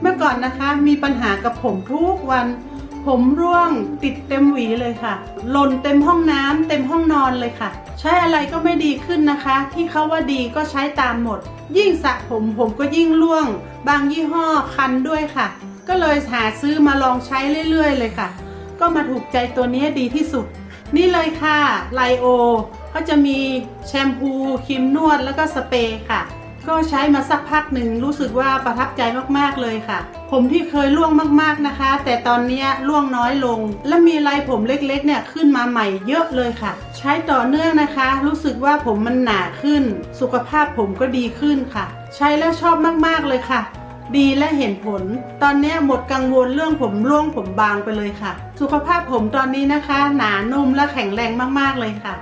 เมื่อก่อนนะคะมีปัญหากับผมทุกวัน ผมร่วงติดเต็มหวีเลยค่ะ หล่นเต็มห้องน้ำเต็มห้องนอนเลยค่ะ ใช้อะไรก็ไม่ดีขึ้นนะคะ ที่เขาว่าดีก็ใช้ตามหมด ยิ่งสระผมผมก็ยิ่งร่วง บางยี่ห้อคันด้วยค่ะ ก็เลยหาซื้อมาลองใช้เรื่อยๆ เลยค่ะ ก็มาถูกใจตัวนี้ดีที่สุด นี่เลยค่ะไลโอก็จะมีแชมพูครีมนวดแล้วก็สเปรย์ค่ะ ก็ใช้มาสักพักหนึ่งรู้สึกว่าประทับใจมากๆเลยค่ะ ผมที่เคยร่วงมากๆนะคะ แต่ตอนนี้ร่วงน้อยลง และมีลายผมเล็กๆ เนี่ยขึ้นมาใหม่เยอะเลยค่ะ ใช้ต่อเนื่องนะคะ รู้สึกว่าผมมันหนาขึ้น สุขภาพผมก็ดีขึ้นค่ะ ใช้แล้วชอบมากๆเลยค่ะดีและเห็นผล ตอนนี้หมดกังวลเรื่องผมร่วงผมบางไปเลยค่ะ สุขภาพผมตอนนี้นะคะ หนานุ่มและแข็งแรงมากๆเลยค่ะ